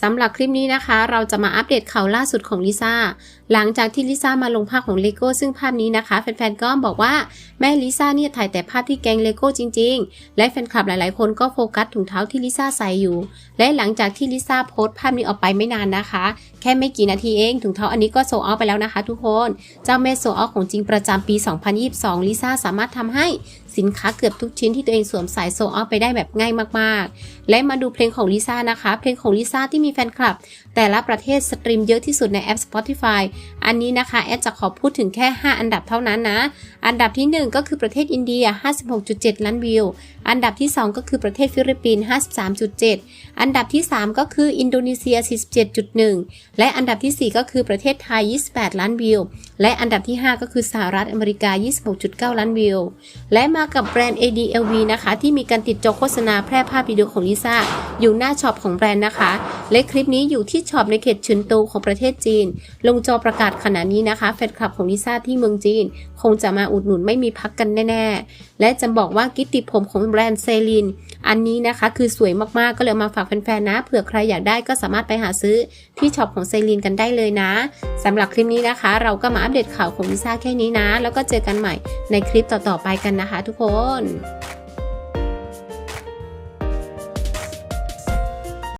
สำหรับคลิปนี้นะคะ เราจะมาอัปเดตข่าวล่าสุดของลิซ่า หลังจากที่ลิซ่ามาลงภาพของเลโก้ซึ่งภาพนี้นะคะ แฟนๆก็บอกว่าแม่ลิซ่าเนี่ยถ่ายแต่ภาพที่แกงเลโก้จริง ๆ และแฟนคลับหลายๆ คนก็โฟกัสถุงเท้าที่ลิซ่าใส่อยู่ และหลังจากที่ลิซ่าโพสต์ภาพนี้ออกไปไม่นานนะคะ แค่ไม่กี่นาทีเองถุงเท้าอันนี้ก็โซเอาไปแล้วนะคะ ทุกคน เจ้าแม่โซเอาของจริงประจำปี 2022 ลิซ่าสามารถทำให้สินค้าเกือบทุกชิ้นที่ตัวเองสวมใส่โซเอาไปได้แบบง่ายมากๆ และมาดูเพลงของลิซ่านะคะ เพลงของลิซ่าที่มีแฟนคลับ แต่ละประเทศสตรีมเยอะที่สุดในแอป Spotify อันนี้นะคะแอดจะขอพูดถึงแค่ 5 อันดับเท่านั้นนะ อันดับที่ 1 ก็คือประเทศอินเดีย 56.7 ล้านวิว อันดับที่ 2 ก็คือประเทศฟิลิปปินส์ 53.7 อันดับที่ 3 ก็คืออินโดนีเซีย 47.1 และอันดับที่ 4 ก็คือประเทศไทย 28 ล้านวิว และอันดับที่ 5 ก็คือสหรัฐอเมริกา 26.9 ล้านวิว และมากับแบรนด์ ADLV นะคะที่มีการติดจอโฆษณาแพร่ภาพวิดีโอของลิซ่า อยู่หน้าช็อปของแบรนด์นะคะ และคลิปนี้อยู่ที่ช็อปในเขตชุนโตของประเทศจีน ลงจอประกาศขณะนี้นะคะแฟนคลับของลิซ่าที่เมืองจีน คงจะมาอุดหนุนไม่มีพักกันแน่ ๆ และจะบอกว่ากิตติผมของแบรนด์เซลินอันนี้นะคะคือสวยมากๆก็เลยมาฝากแฟนๆนะเผื่อใครอยากได้ก็สามารถไปหาซื้อที่ช็อปของเซลินกันได้เลยนะสำหรับคลิปนี้นะคะ เราก็มาอัปเดตข่าวของลิซ่าแค่นี้นะ แล้วก็เจอกันใหม่ในคลิปต่อๆไปกันนะคะ ทุกคน